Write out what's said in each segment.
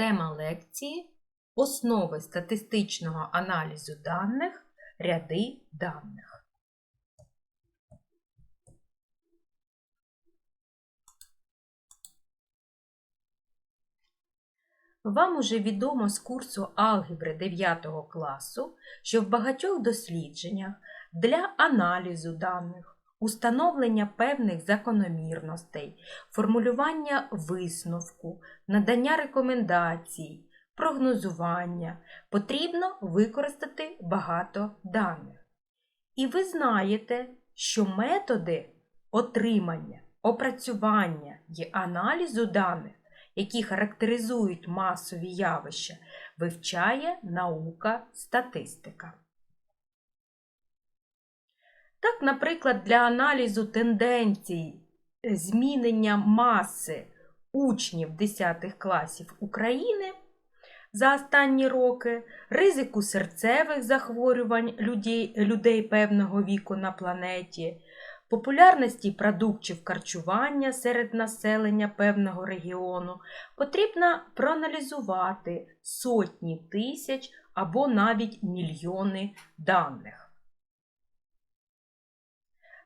Тема лекції Основи статистичного аналізу даних, ряди даних. Вам уже відомо з курсу алгебри 9 класу, що в багатьох дослідженнях для аналізу даних, установлення певних закономірностей, формулювання висновку, надання рекомендацій, прогнозування потрібно використати багато даних. І ви знаєте, що методи отримання, опрацювання і аналізу даних, які характеризують масові явища, вивчає наука статистика. Так, наприклад, для аналізу тенденцій змінення маси учнів 10 класів України за останні роки, ризику серцевих захворювань людей, людей певного віку на планеті, популярності продуктів харчування серед населення певного регіону, потрібно проаналізувати сотні тисяч або навіть мільйони даних.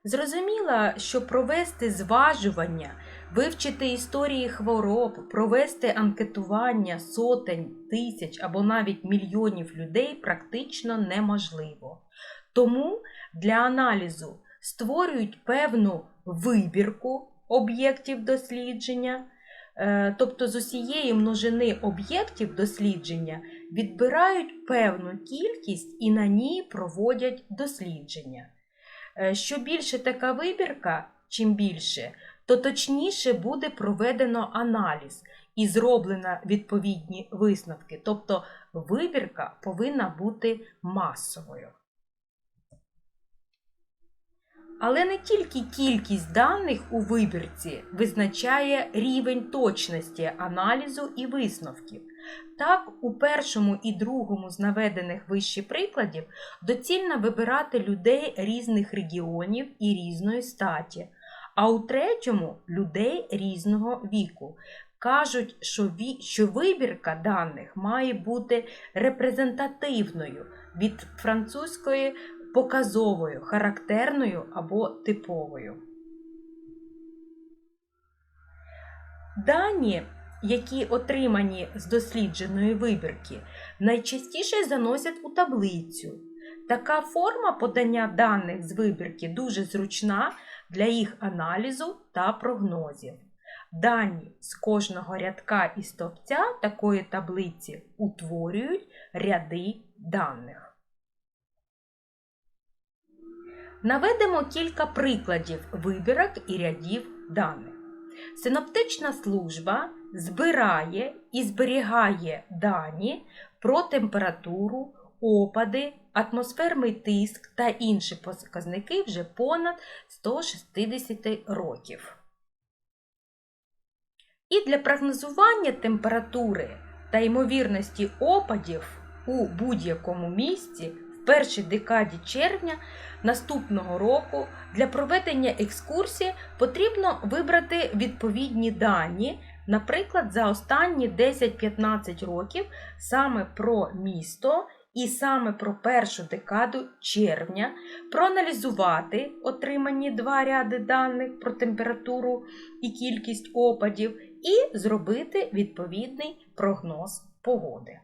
Зрозуміло, що провести зважування, вивчити історії хвороб, провести анкетування сотень, тисяч або навіть мільйонів людей практично неможливо. Тому для аналізу створюють певну вибірку об'єктів дослідження, е, тобто з усієї множини об'єктів дослідження відбирають певну кількість і на ній проводять дослідження. Е, що більше така вибірка, чим більше, то точніше буде проведено аналіз і зроблено відповідні висновки. Тобто вибірка повинна бути масовою. Але не тільки кількість даних у вибірці визначає рівень точності аналізу і висновків. Так, у першому і другому з наведених вище прикладів доцільно вибирати людей різних регіонів і різної статі, а у третьому людей різного віку. Кажуть, що, що вибірка даних має бути репрезентативною від французької показовою, характерною або типовою. Дані які отримані з дослідженої вибірки, найчастіше заносять у таблицю. Така форма подання даних з вибірки дуже зручна для їх аналізу та прогнозів. Дані з кожного рядка і стовпця такої таблиці утворюють ряди даних. Наведемо кілька прикладів вибірок і рядів даних. Синоптична служба збирає і зберігає дані про температуру, опади, атмосферний тиск та інші показники вже понад 160 років. І для прогнозування температури та ймовірності опадів у будь-якому місці в першій декаді червня наступного року для проведення екскурсії потрібно вибрати відповідні дані Наприклад, за останні 10-15 років саме про місто і саме про першу декаду червня проаналізувати отримані два ряди даних про температуру і кількість опадів, і зробити відповідний прогноз погоди.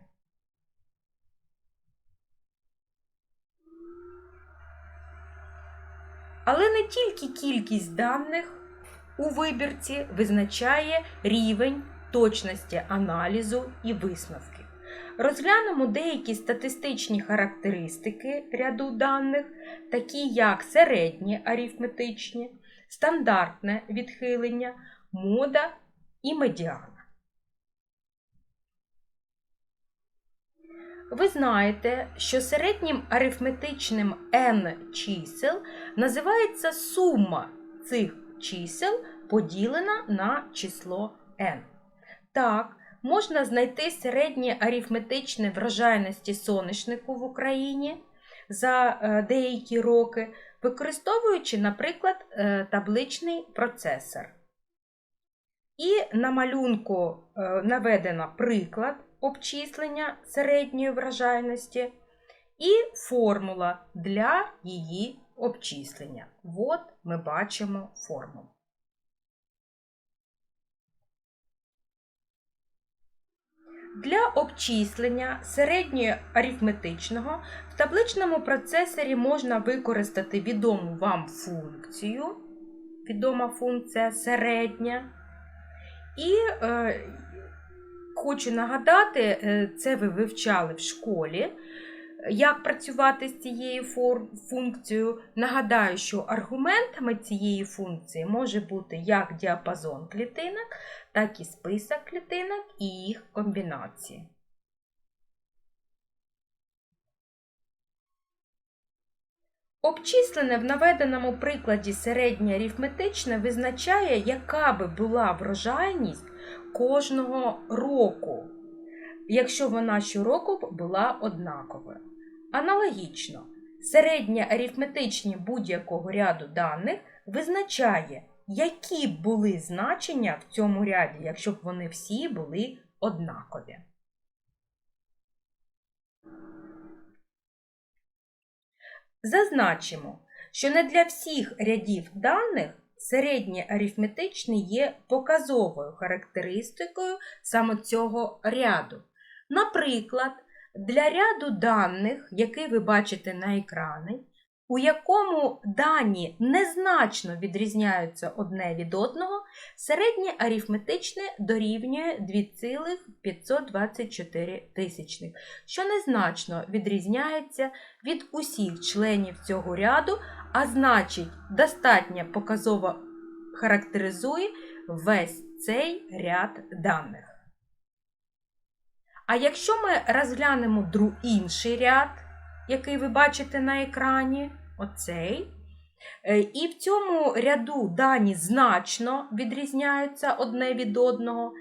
Але не тільки кількість даних у вибірці визначає рівень точності аналізу і висновки. Розглянемо деякі статистичні характеристики ряду даних, такі як середні арифметичні, стандартне відхилення, мода і медіана. Ви знаєте, що середнім арифметичним n чисел називається сума цих чисел поділена на число n. Так, можна знайти середнє арифметичне врожайності соняшнику в Україні за е, деякі роки, використовуючи, наприклад, е, табличний процесор. І на малюнку е, наведено приклад обчислення середньої вражайності і формула для її обчислення. От ми бачимо формулу. Для обчислення середньої арифметичного в табличному процесорі можна використати відому вам функцію, відома функція середня. І е, хочу нагадати, е, це ви вивчали в школі, як працювати з цією функцією. Нагадаю, що аргументами цієї функції може бути як діапазон клітинок, так і список клітинок і їх комбінації. Обчислене в наведеному прикладі середнє арифметичне визначає, яка би була врожайність кожного року, якщо вона щороку була однаковою. Аналогічно, середнє арифметичні будь-якого ряду даних визначає, які були значення в цьому ряді, якщо б вони всі були однакові. Зазначимо, що не для всіх рядів даних середнє арифметичний є показовою характеристикою саме цього ряду. Наприклад, для ряду даних, який ви бачите на екрані, у якому дані незначно відрізняються одне від одного, середнє арифметичне дорівнює 2,524, тисячних, що незначно відрізняється від усіх членів цього ряду, а значить, достатньо показово характеризує весь цей ряд даних. А якщо ми розглянемо інший ряд, який ви бачите на екрані, оцей, і в цьому ряду дані значно відрізняються одне від одного,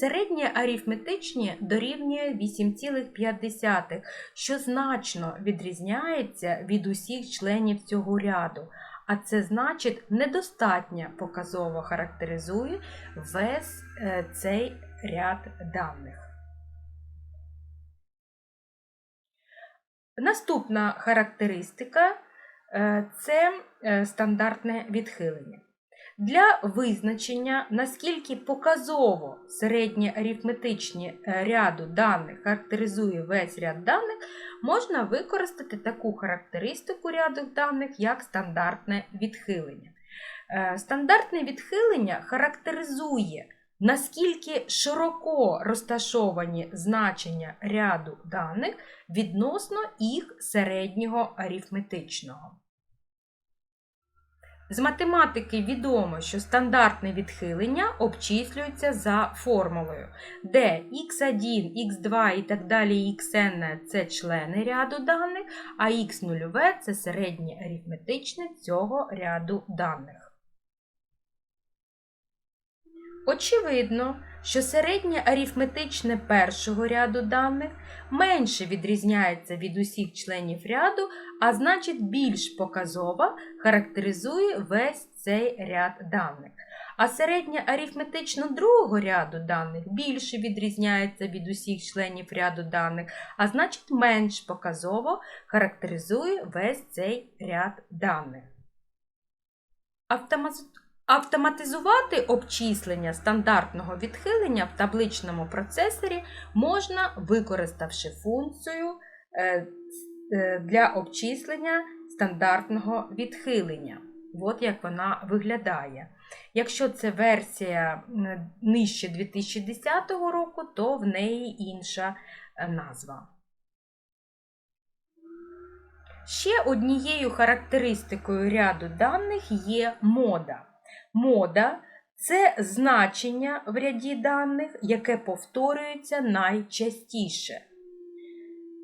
середнє арифметичні дорівнює 8,5, що значно відрізняється від усіх членів цього ряду. А це значить недостатньо показово характеризує весь е, цей ряд даних. Наступна характеристика е, це е, стандартне відхилення. Для визначення, наскільки показово середнє арифметичні е, ряду даних характеризує весь ряд даних, можна використати таку характеристику ряду даних, як стандартне відхилення. Стандартне відхилення характеризує наскільки широко розташовані значення ряду даних відносно їх середнього арифметичного. З математики відомо, що стандартне відхилення обчислюється за формулою, де x1, x2 і так далі xn це члени ряду даних, а x0 це середнє арифметичне цього ряду даних. Очевидно, що середнє арифметичне першого ряду даних менше відрізняється від усіх членів ряду, а значить більш показово характеризує весь цей ряд даних. А середнє арифметично другого ряду даних більше відрізняється від усіх членів ряду даних, а значить менш показово характеризує весь цей ряд даних. Автоматично Автоматизувати обчислення стандартного відхилення в табличному процесорі можна, використавши функцію е, е, для обчислення стандартного відхилення. От як вона виглядає. Якщо це версія нижче 2010 року, то в неї інша е, назва. Ще однією характеристикою ряду даних є мода. Мода це значення в ряді даних, яке повторюється найчастіше.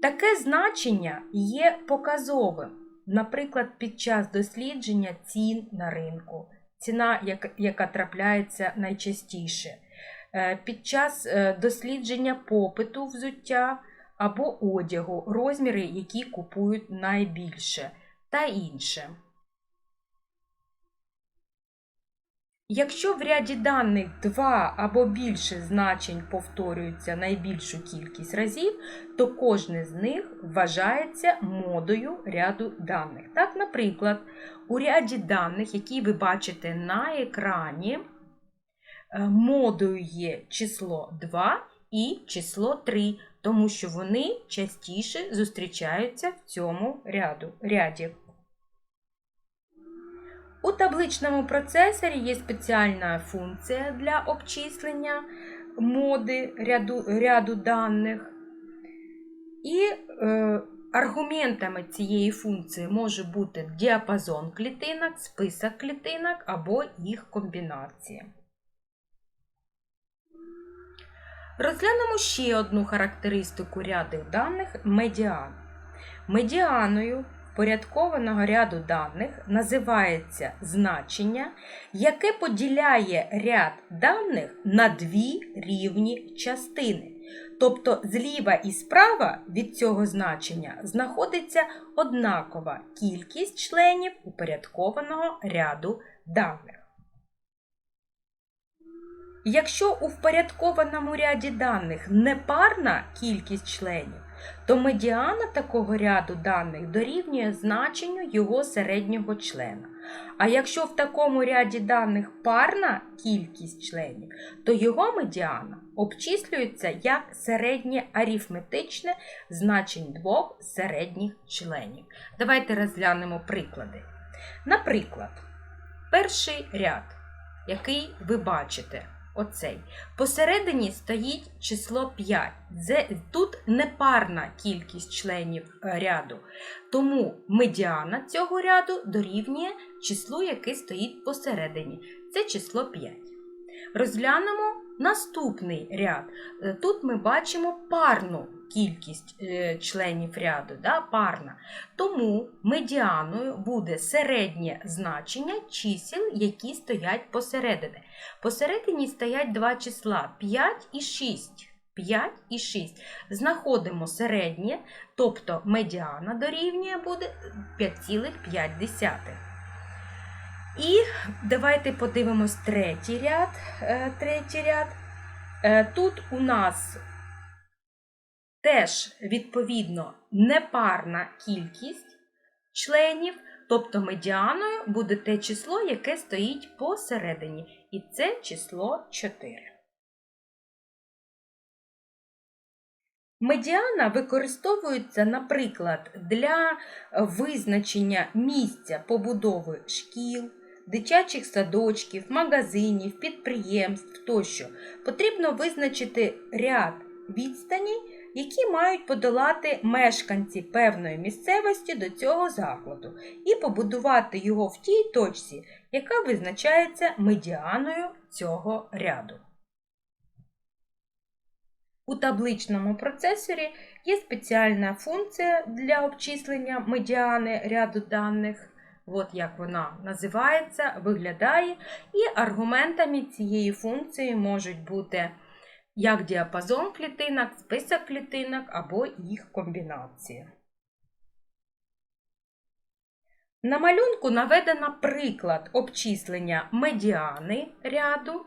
Таке значення є показовим, наприклад, під час дослідження цін на ринку, ціна, яка трапляється найчастіше, е, під час е, дослідження попиту взуття або одягу, розміри, які купують найбільше, та інше. Якщо в ряді даних два або більше значень повторюються найбільшу кількість разів, то кожне з них вважається модою ряду даних. Так, наприклад, у ряді даних, які ви бачите на екрані, е, модою є число 2 і число 3, тому що вони частіше зустрічаються в цьому ряду, ряді. У табличному процесорі є спеціальна функція для обчислення моди ряду, ряду даних. І е, аргументами цієї функції може бути діапазон клітинок, список клітинок або їх комбінація. Розглянемо ще одну характеристику ряду даних медіан. Медіаною впорядкованого ряду даних називається значення, яке поділяє ряд даних на дві рівні частини. Тобто зліва і справа від цього значення знаходиться однакова кількість членів упорядкованого ряду даних. Якщо у впорядкованому ряді даних непарна кількість членів, то медіана такого ряду даних дорівнює значенню його середнього члена. А якщо в такому ряді даних парна кількість членів, то його медіана обчислюється як середнє арифметичне значень двох середніх членів. Давайте розглянемо приклади. Наприклад, перший ряд, який ви бачите. Оцей. Посередині стоїть число 5. Тут непарна кількість членів е, ряду. Тому медіана цього ряду дорівнює числу, яке стоїть посередині. Це число 5. Розглянемо наступний ряд. Е, тут ми бачимо парну кількість е, членів ряду, да, парна. Тому медіаною буде середнє значення чисел, які стоять посередині. Посередині стоять два числа 5 і 6. 5 і 6. Знаходимо середнє, тобто медіана дорівнює буде 5,5. І давайте подивимось третій ряд. Е, третій ряд. Е, тут у нас теж, відповідно, непарна кількість членів, тобто медіаною буде те число, яке стоїть посередині. І це число 4. Медіана використовується, наприклад, для визначення місця побудови шкіл, дитячих садочків, магазинів, підприємств тощо. Потрібно визначити ряд відстані, які мають подолати мешканці певної місцевості до цього закладу, і побудувати його в тій точці, яка визначається медіаною цього ряду. У табличному процесорі є спеціальна функція для обчислення медіани ряду даних. От як вона називається, виглядає, і аргументами цієї функції можуть бути як діапазон клітинок, список клітинок або їх комбінація. На малюнку наведено приклад обчислення медіани ряду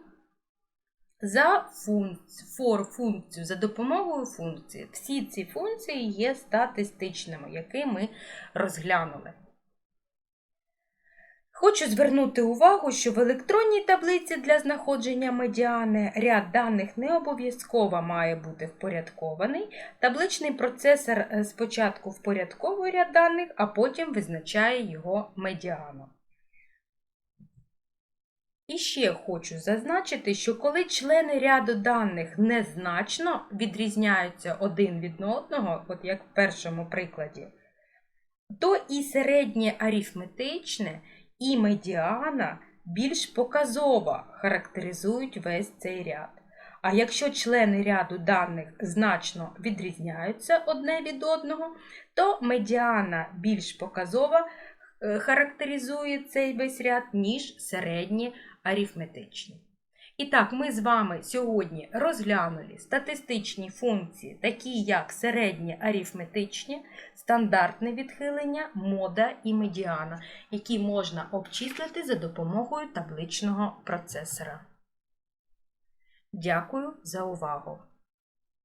за функцію, функцію, за допомогою функції. Всі ці функції є статистичними, які ми розглянули. Хочу звернути увагу, що в електронній таблиці для знаходження медіани ряд даних не обов'язково має бути впорядкований. Табличний процесор е, спочатку впорядковує ряд даних, а потім визначає його медіану. І ще хочу зазначити, що коли члени ряду даних незначно відрізняються один від одного, от як в першому прикладі, то і середнє арифметичне, і медіана більш показово характеризують весь цей ряд. А якщо члени ряду даних значно відрізняються одне від одного, то медіана більш показово е, характеризує цей весь ряд, ніж середні арифметичні. І так, ми з вами сьогодні розглянули статистичні функції, такі як середнє арифметичні, стандартне відхилення, мода і медіана, які можна обчислити за допомогою табличного процесора. Дякую за увагу!